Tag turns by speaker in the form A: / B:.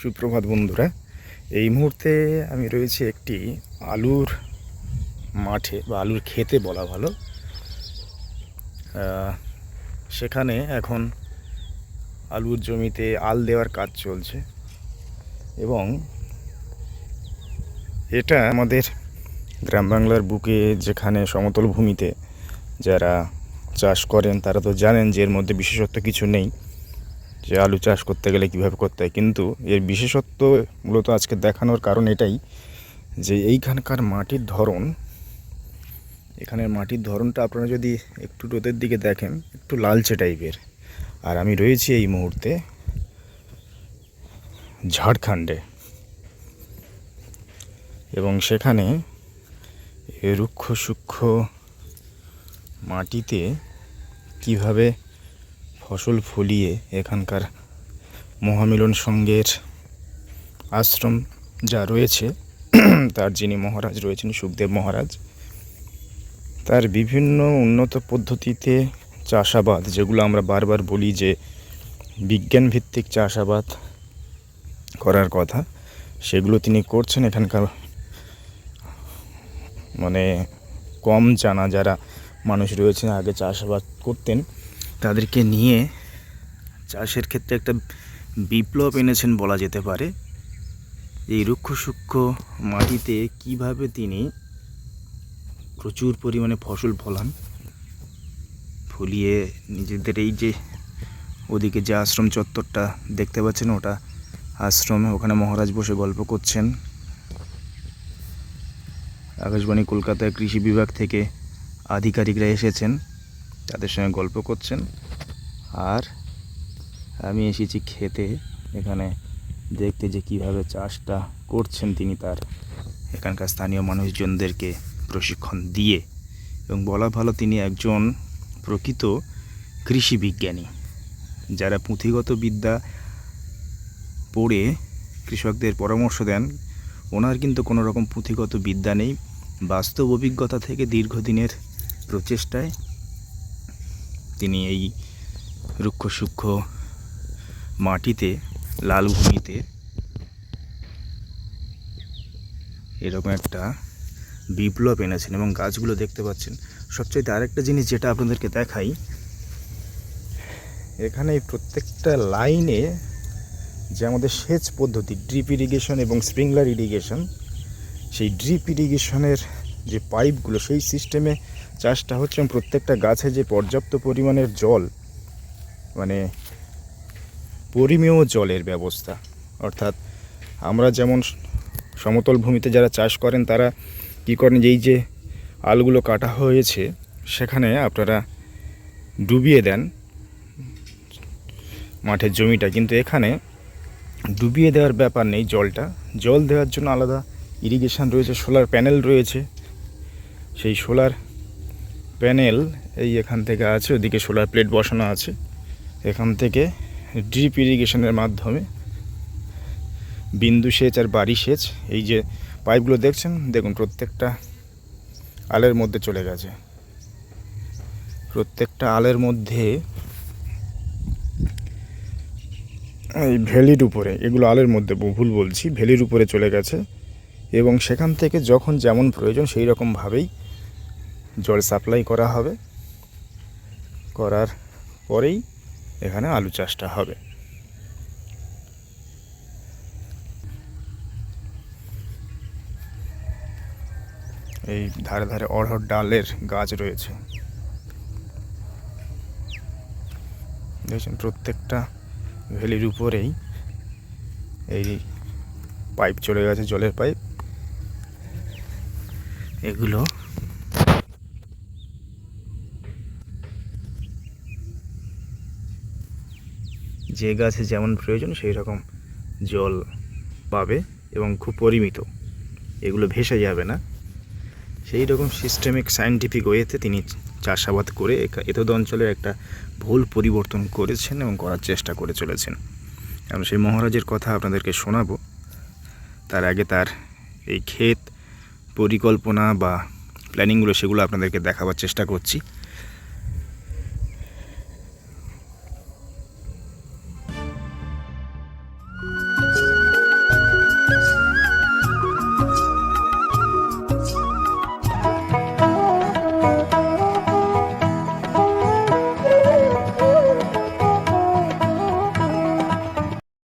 A: সুপ্রভাত বন্ধুরা। এই মুহূর্তে আমি রয়েছি একটি আলুর মাঠে বা আলুর খেতে বলা ভালো। সেখানে এখন আলুর জমিতে আল দেওয়ার কাজ চলছে এবং এটা আমাদের গ্রাম বাংলার বুকে যেখানে সমতল ভূমিতে যারা চাষ করেন, তারা তো জানেন যে এর মধ্যে বিশেষত্ব কিছু নেই। যে আলু চাষ করতে গেলে কীভাবে করতে হয়। কিন্তু এর বিশেষত্ব মূলত আজকে দেখানোর কারণ এটাই যে এইখানকার মাটির ধরন, এখানের মাটির ধরনটা আপনারা যদি একটু রোদের দিকে দেখেন, একটু লালচে টাইপের। আর আমি রয়েছি এই মুহূর্তে ঝাড়খণ্ডে। এবং সেখানে রুক্ষ সূক্ষ্ম মাটিতে কীভাবে ফসল ফলিয়ে এখানকার মহামিলন সঙ্গের আশ্রম যা রয়েছে, তার যিনি মহারাজ রয়েছেন সুখদেব মহারাজ, তার বিভিন্ন উন্নত পদ্ধতিতে চাষাবাদ, যেগুলো আমরা বারবার বলি যে বিজ্ঞান ভিত্তিক চাষাবাদ করার কথা, সেগুলো তিনি করছেন এখানকার মানে কম জানা যারা মানুষ রয়েছেন, আগে চাষাবাদ করতেন। তাদেরকে নিয়ে চাষের ক্ষেত্রে একটা বিপ্লব এনেছেন বলা যেতে পারে। এই রুক্ষ সূক্ষ্ম মাটিতে কীভাবে তিনি প্রচুর পরিমাণে ফসল ফলান, ফলিয়ে নিজেদের এই যে ওদিকে যে আশ্রম চত্বরটা দেখতে পাচ্ছেন, ওটা আশ্রমে ওখানে মহারাজ বসে গল্প করছেন। আকাশবাণী কলকাতায় কৃষি বিভাগ থেকে আধিকারিকরা এসেছেন। তাদের সঙ্গে গল্প করছেন। আর আমি এসেছি খেতে। এখানে দেখতে যে কীভাবে চাষটা করছেন তিনি তার এখানকার স্থানীয় মানুষজনদেরকে প্রশিক্ষণ দিয়ে। এবং বলা ভালো তিনি একজন প্রকৃত কৃষি বিজ্ঞানী, যারা পুঁথিগত বিদ্যা পড়ে কৃষকদের পরামর্শ দেন। ওনার কিন্তু কোনো রকম পুঁথিগত বিদ্যা নেই। বাস্তব অভিজ্ঞতা থেকে দীর্ঘদিনের প্রচেষ্টায় তিনি এই রুক্ষ সূক্ষ্ম মাটিতে, লাল ভূমিতে এরকম একটা বিপ্লব এনেছেন এবং গাছগুলো দেখতে পাচ্ছেন। সবচাইতে আরেকটা জিনিস যেটা আপনাদেরকে দেখাই, এখানে প্রত্যেকটা লাইনে যে আমাদের সেচ পদ্ধতি, ড্রিপ ইরিগেশন এবং স্প্রিংলার ইরিগেশন, সেই ড্রিপ ইরিগেশনের যে পাইপগুলো, সেই সিস্টেমে চাষটা হচ্ছে এবং প্রত্যেকটা গাছে যে পর্যাপ্ত পরিমাণের জল মানে পরিমেয় জলের ব্যবস্থা। অর্থাৎ আমরা যেমন সমতল ভূমিতে যারা চাষ করেন, তারা কী করেন, যে এই যে আলগুলো কাটা হয়েছে, সেখানে আপনারা ডুবিয়ে দেন মাঠের জমিটা। কিন্তু এখানে ডুবিয়ে দেওয়ার ব্যাপার নেই জলটা। জল দেওয়ার জন্য আলাদা ইরিগেশন রয়েছে, সোলার প্যানেল রয়েছে। সেই সোলার প্যানেল এই এখান থেকে আছে ওদিকে সোলার প্লেট বসানো আছে। এখান থেকে ড্রিপ ইরিগেশনের মাধ্যমে বিন্দু সেচ আর বাড়ি সেচ, এই যে পাইপগুলো দেখছেন? দেখুন, প্রত্যেকটা আলের মধ্যে চলে গেছে। প্রত্যেকটা আলের মধ্যে এই ভ্যালির উপরে, এগুলো আলের মধ্যে, ভুল বলছি, ভ্যালির উপরে চলে গেছে। এবং সেখান থেকে যখন যেমন প্রয়োজন সেই রকমভাবেই জল সাপ্লাই করা হবে। করার পরেই এখানে আলু চাষটা হবে। এই ধারে ধারে অড়হর ডালের গাছ রয়েছে। দেখছেন প্রত্যেকটা ভ্যালির উপরেই এই পাইপ চলে গেছে, জলের পাইপ। এগুলো যে গাছে যেমন প্রয়োজন সেই রকম জল পাবে এবং খুব পরিমিত। এগুলো ভেসে যাবে না। সেই রকম সিস্টেমিক সায়েন্টিফিক ওয়েতে তিনি চাষাবাদ করে এতদ অঞ্চলের একটা ভুল পরিবর্তন করেছেন এবং করার চেষ্টা করে চলেছেন। এবং সেই মহারাজের কথা আপনাদেরকে শোনাবো। তার আগে তার এই ক্ষেত পরিকল্পনা বা প্ল্যানিংগুলো সেগুলো আপনাদেরকে দেখাবার চেষ্টা করছি।